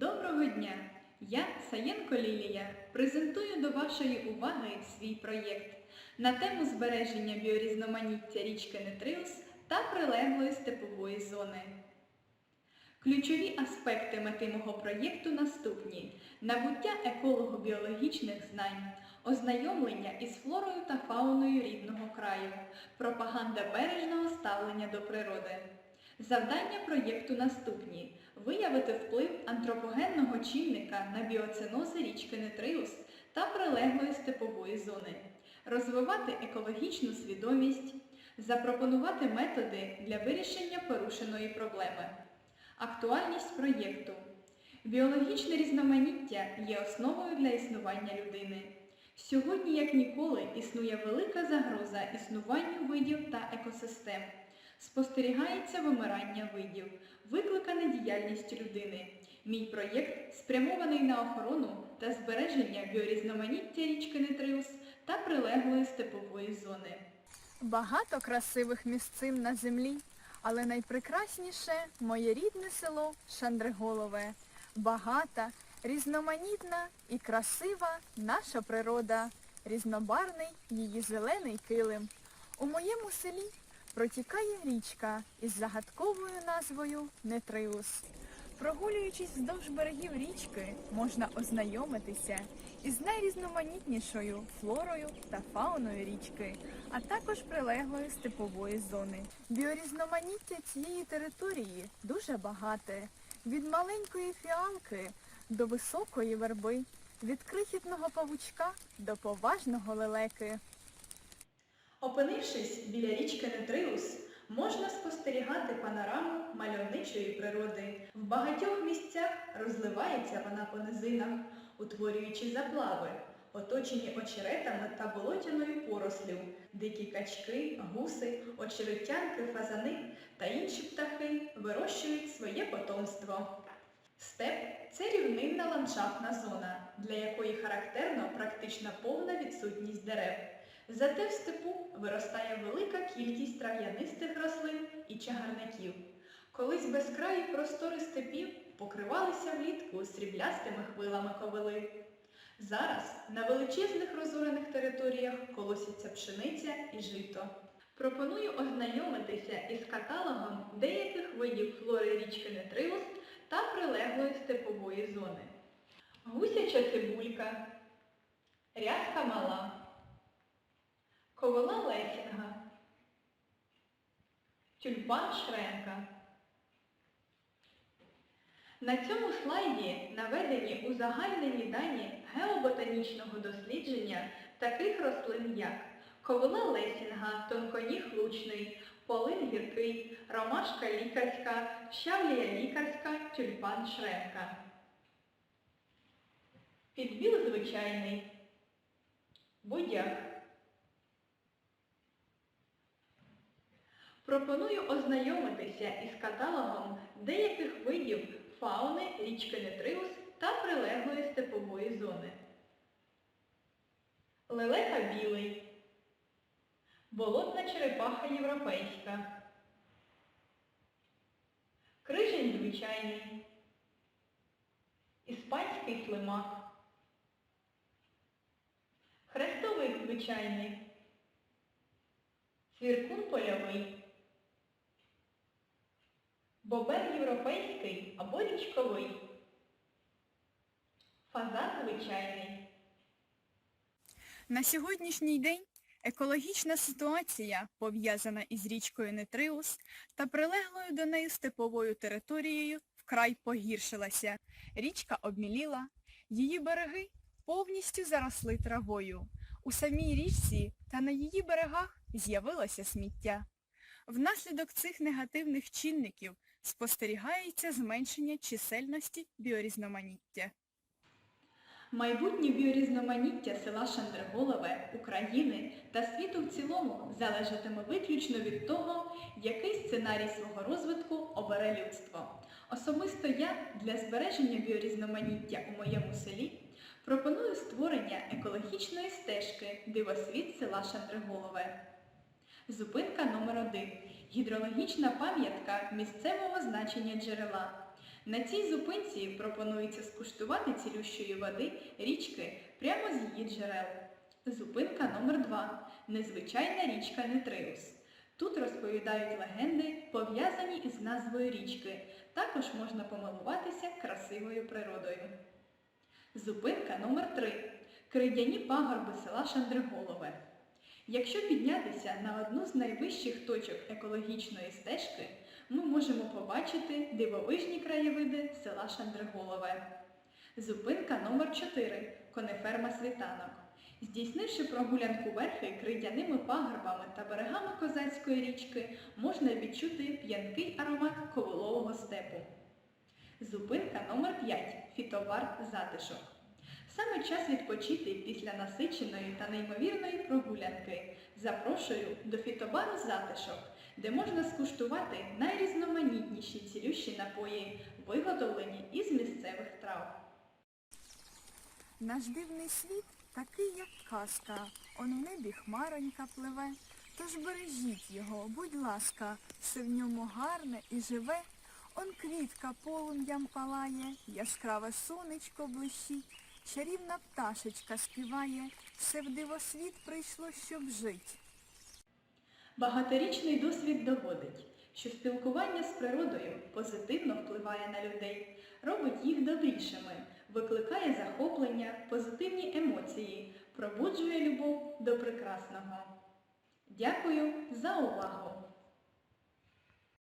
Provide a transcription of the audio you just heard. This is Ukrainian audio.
Доброго дня! Я Саєнко Лілія презентую до вашої уваги свій проєкт на тему збереження біорізноманіття річки Нетриус та прилеглої степової зони. Ключові аспекти мети мого проєкту наступні: набуття еколого-біологічних знань, ознайомлення із флорою та фауною рідного краю, пропаганда бережного ставлення до природи. Завдання проєкту наступні: виявити вплив антропогенного чинника на біоценози річки Нетриус та прилеглої степової зони, розвивати екологічну свідомість, запропонувати методи для вирішення порушеної проблеми. Актуальність проєкту. Біологічне різноманіття є основою для існування людини. Сьогодні, як ніколи, існує велика загроза існуванню видів та екосистем. Спостерігається вимирання видів, викликане діяльністю людини. Мій проєкт спрямований на охорону та збереження біорізноманіття річки Нетриус та прилеглої степової зони. Багато красивих місцин на землі, але найпрекрасніше моє рідне село Шандриголове. Багата, різноманітна і красива наша природа, різнобарний її зелений килим. У моєму селі протікає річка із загадковою назвою Нетриус. Прогулюючись вздовж берегів річки, можна ознайомитися із найрізноманітнішою флорою та фауною річки, а також прилеглої степової зони. Біорізноманіття цієї території дуже багате. Від маленької фіалки до високої верби, від крихітного павучка до поважного лелеки. Опинившись біля річки Нетриус, можна спостерігати панораму мальовничої природи. В багатьох місцях розливається вона по низинах, утворюючи заплави, оточені очеретами та болотяною порослю, дикі качки, гуси, очеретянки, фазани та інші птахи вирощують своє потомство. Степ це рівнинна ландшафтна зона, для якої характерна практично повна відсутність дерев. Зате в степу виростає велика кількість трав'янистих рослин і чагарників. Колись безкраї простори степів покривалися влітку сріблястими хвилами ковили. Зараз на величезних розорених територіях колосяться пшениця і жито. Пропоную ознайомитися із каталогом деяких видів флори річки Нетриус та прилеглої степової зони. Гусяча цибулька, рязка мала, ковила лесінга, тюльпан шренка. На цьому слайді наведені узагальнені дані геоботанічного дослідження таких рослин, як ковила лесінга, тонконіг лучний, полин гіркий, ромашка лікарська, щавлія лікарська, тюльпан шренка. Підбіл звичайний, будяк. Пропоную ознайомитися із каталогом деяких видів фауни річки Нетриус та прилеглої степової зони. Лелека білий, болотна черепаха європейська, крижень звичайний, іспанський слимак, хрестовик звичайний, цвіркун польовий, бобер європейський або річковий, фазан звичайний. На сьогоднішній день екологічна ситуація, пов'язана із річкою Нетриус та прилеглою до неї степовою територією, вкрай погіршилася. Річка обміліла, її береги повністю заросли травою. У самій річці та на її берегах з'явилося сміття. Внаслідок цих негативних чинників спостерігається зменшення чисельності біорізноманіття. Майбутнє біорізноманіття села Шандриголове, України та світу в цілому залежатиме виключно від того, який сценарій свого розвитку обере людство. Особисто я для збереження біорізноманіття у моєму селі пропоную створення екологічної стежки Дивосвіт села Шандриголове. Зупинка номер 1 Гідрологічна пам'ятка місцевого значення джерела. На цій зупинці пропонується скуштувати цілющої води річки прямо з її джерел. Зупинка номер 2 Незвичайна річка Нетриус. Тут розповідають легенди, пов'язані із назвою річки. Також можна помилуватися красивою природою. Зупинка номер 3 Крейдяні пагорби села Шандриголове. Якщо піднятися на одну з найвищих точок екологічної стежки, ми можемо побачити дивовижні краєвиди села Шандриголове. Зупинка номер 4 Конеферма Світанок. Здійснивши прогулянку верхи кридяними пагорбами та берегами козацької річки, можна відчути п'янкий аромат ковилового степу. Зупинка номер 5 Фітовар затишок. Саме час відпочити після насиченої та неймовірної прогулянки. Запрошую до фітобару затишок, де можна скуштувати найрізноманітніші цілющі напої, виготовлені із місцевих трав. Наш дивний світ такий, як казка. Он в небі хмаронька пливе. Тож бережіть його, будь ласка, все в ньому гарне і живе. Он квітка полум'ям палає, яскраве сонечко блищить, чарівна пташечка співає, все в дивосвіт прийшло, щоб жить. Багаторічний досвід доводить, що спілкування з природою позитивно впливає на людей, робить їх добрішими, викликає захоплення, позитивні емоції, пробуджує любов до прекрасного. Дякую за увагу!